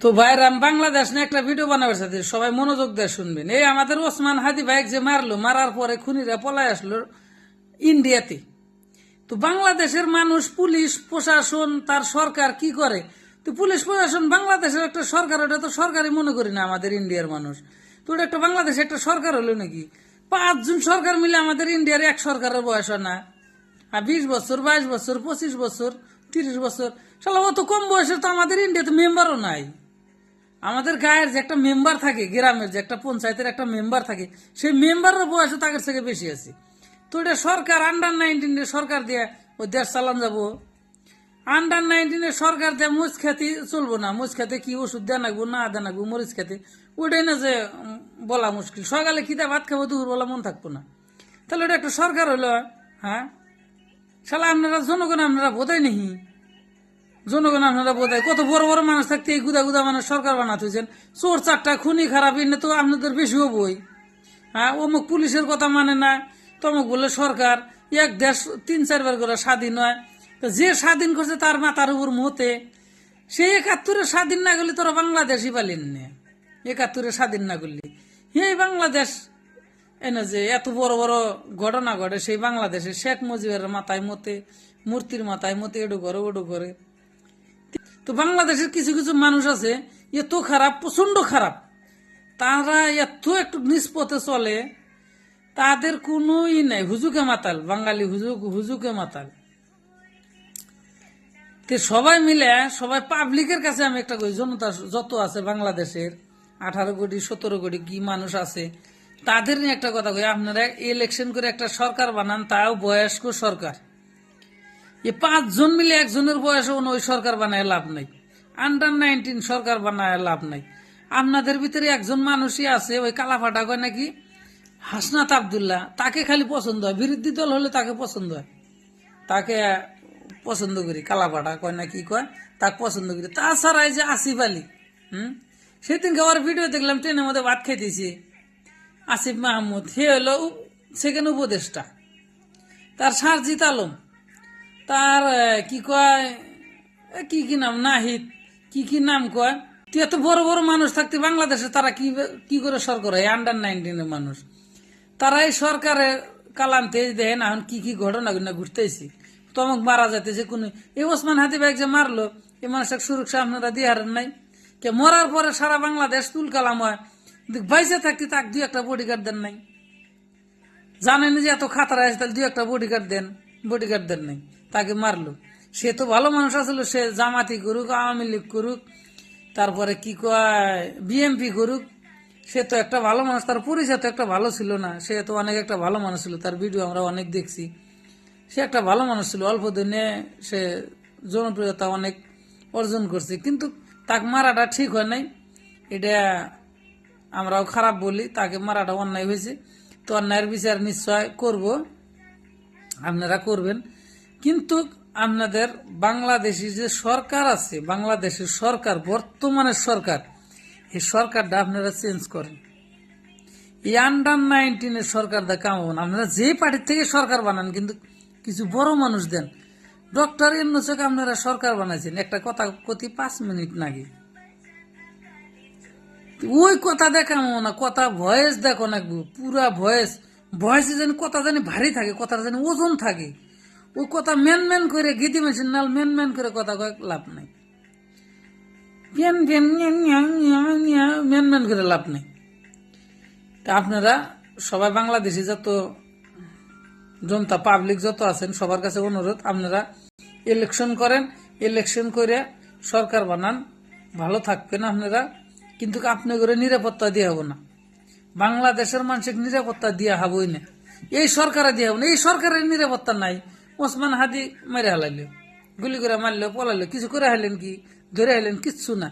তো ভাইরা আমি বাংলাদেশ নিয়ে একটা ভিডিও বানাবার সাথে সবাই মনোযোগ দিয়ে শুনবেন। এই আমাদের ওসমান হাদি ভাই যে মারলো, মারার পরে খুনিরা পলায় আসলো ইন্ডিয়াতে। তো বাংলাদেশের মানুষ, পুলিশ, প্রশাসন, তার সরকার কি করে? তো পুলিশ, প্রশাসন বাংলাদেশের একটা সরকার, ওটা তো সরকারই মনে করি না আমাদের ইন্ডিয়ার মানুষ। তো ওটা একটা বাংলাদেশে একটা সরকার হলো নাকি? পাঁচজন সরকার মিলে আমাদের ইন্ডিয়ার এক সরকারের বয়স না। আর বিশ বছর, বাইশ বছর, পঁচিশ বছর, তিরিশ বছর সালা অত কম বয়সের তো আমাদের ইন্ডিয়াতে মেম্বারও নাই। আমাদের গায়ের যে একটা মেম্বার থাকে, গ্রামের যে একটা পঞ্চায়েতের একটা মেম্বার থাকে, সেই মেম্বারের বয়সও তাদের থেকে বেশি আছে। তো এটা সরকার আন্ডার নাইনটিনের সরকার দিয়ে ওই দেশ চালান যাব। আন্ডার নাইনটিনের সরকার দিয়ে মুচ খেতে চলবো না মুচ খেতে কি ওষুধ দেওয়া নাকবো না দেওয়া নাকবো মরিচ খেতে। ওটাই না যে বলা মুশকিল। সকালে খিদে ভাত খাব, দুপুর বেলা মন থাকব না। তাহলে ওটা একটা সরকার হলো হ্যাঁ? শালা আপনারা, জনগণ আপনারা বোধাই নেই। জনগণ আপনারা বোধায় কত বড় বড় মানুষ থাকতে এই গুদা গুদা মানুষ সরকার বানাতেছেন চোর, চারটা, খুনি, খারাপ এনে তো আপনাদের বেশি হবই হ্যাঁ অমুক পুলিশের কথা মানে না, তমুক বলে সরকার, এক দেশ তিন চারবার করে স্বাধীন হয়। তো যে স্বাধীন করছে তার মাথার উপর মতে সেই একাত্তরে স্বাধীন না করলে তোরা বাংলাদেশই পালিন না। একাত্তরে স্বাধীন না করলি। এই বাংলাদেশ, এনে যে এত বড় বড় ঘটনা ঘটে, সেই বাংলাদেশে শেখ মুজিবের মাথায় মতে, মূর্তির মাথায় মতে, এডু করে ওডু করে তো বাংলাদেশের কিছু কিছু মানুষ আছে, এত খারাপ প্রচণ্ড খারাপ। তারা এত একটু নিষ্পথে চলে, তাদের কোনো ই নাই। হুজুকে মাতাল, বাঙালি হুজুক হুজুকে মাতাল। তো সবাই মিলে, সবাই পাবলিকের কাছে আমি একটা কই, জনতা যত আছে বাংলাদেশের, আঠারো কোটি, সতেরো কোটি কি মানুষ আছে, তাদের নিয়ে একটা কথা কই, আপনারা ইলেকশন করে একটা সরকার বানান, তাও বয়স্ক সরকার। এ পাঁচজন মিলে একজনের বয়সে ওই সরকার বানায় লাভ নাই। আন্ডার নাইনটিন সরকার বানায় লাভ নাই। আপনাদের ভিতরে একজন মানুষই আছে, ওই কালাফাটা কয় নাকি? হাসনাত আবদুল্লাহ। তাকে খালি পছন্দ হয়। বিরোধী দল হলে তাকে পছন্দ হয়। তাকে পছন্দ করি কালাপাটা কয় না কি কয়, তাকে পছন্দ করি। তাছাড়া এই যে আসিফ আলী, হুম? সেদিনকে আমার ভিডিও দেখলাম, ট্রেনের মধ্যে ভাত খাইতেছি। আসিফ মাহমুদ হে হলো সেখানে উপদেষ্টা। তার সারজিত আলম। তার কি কয়? এ, কি কি নাম? নাহিদ। কি কি নাম কয়? এত বড় বড় মানুষ থাকতে বাংলাদেশে তারা কি কি করে সরকার হয় আন্ডার নাইনটিনের মানুষ। তারা এই সরকারের কালান্তে দেখেন এখন কি কি ঘটনা ঘটনা ঘুরতেছি? তমক মারা যাইতেছে কোন? এই ওসমান হাতি ভাই যে মারলো এই মানুষের সুরক্ষা আপনারা দিয়ে হারেন নাই? কে মরার পরে সারা বাংলাদেশ তুল কালাম হয়। বাইসে থাকতে তাকে দুই একটা বডিগার্ড দেন নাই। জানেন যে এত খাতারা আছে তাহলে দুই একটা বডিগার্ড দেন বডিগার্ড দেন নাই। তাকে মারলো। সে তো ভালো মানুষ আসলো সে জামাতি করুক, আওয়ামী লীগ করুক, তারপরে কি কয় বিএমপি করুক, সে তো একটা ভালো মানুষ, তার পরিচয় তো একটা ভালো ছিল না। সে তো অনেক একটা ভালো মানুষ ছিল, তার ভিডিও আমরা অনেক দেখছি। সে একটা ভালো মানুষ ছিল, অল্প দিনে সে জনপ্রিয়তা অনেক অর্জন করছে। কিন্তু তাকে মারাটা ঠিক হয় নাই, এটা আমরাও খারাপ বলি, তাকে মারাটা অন্যায় হয়েছে। তো অন্যায়ের বিচার নিশ্চয় করব, আপনারা করবেন। কিন্তু আপনাদের বাংলাদেশি যে সরকার আছে, বাংলাদেশের সরকার বর্তমানের সরকার, এই সরকারটা আপনারা চেঞ্জ করেন। এই আন্ডার নাইনটিনের সরকার দা কামাবেন আপনারা যে পার্টির থেকে সরকার বানান, কিন্তু কিছু বড় মানুষ দেন। ডক্টর ইন্নুসকে আপনারা সরকার বানাইছেন। একটা কথা কতি পাঁচ মিনিট নাকি ওই কথা দেখামো না কথা ভয়েস দেখো না পুরা ভয়েস ভয়েসে যেন কথা জানি ভারী থাকে, কথা জানি ওজন থাকে। ওই কথা মেন মেন করে গীতি মেশিন নাল মেন মেন করে কথা কয়, লাভ নাই। পেন পেন মেন মেন করে লাভ নেই। তা আপনারা সবাই বাংলাদেশি যত জনতা পাবলিক যত আছেন, সবার কাছে অনুরোধ, আপনারা ইলেকশন করেন ইলেকশন করে সরকার বানান, ভালো থাকবেন আপনারা। কিন্তু আপনি করে নিরাপত্তা দিয়ে হব না। বাংলাদেশের মানুষকে নিরাপত্তা দিয়া হবই না। এই সরকারে দিয়ে হব না। এই সরকারের নিরাপত্তা নাই। ওসমান হাদি মেরে হালাইল, গুলি করে মারলো, পলাইলো, কিছু করে হাইলেন কি, ধরে হাইলেন কিচ্ছু না।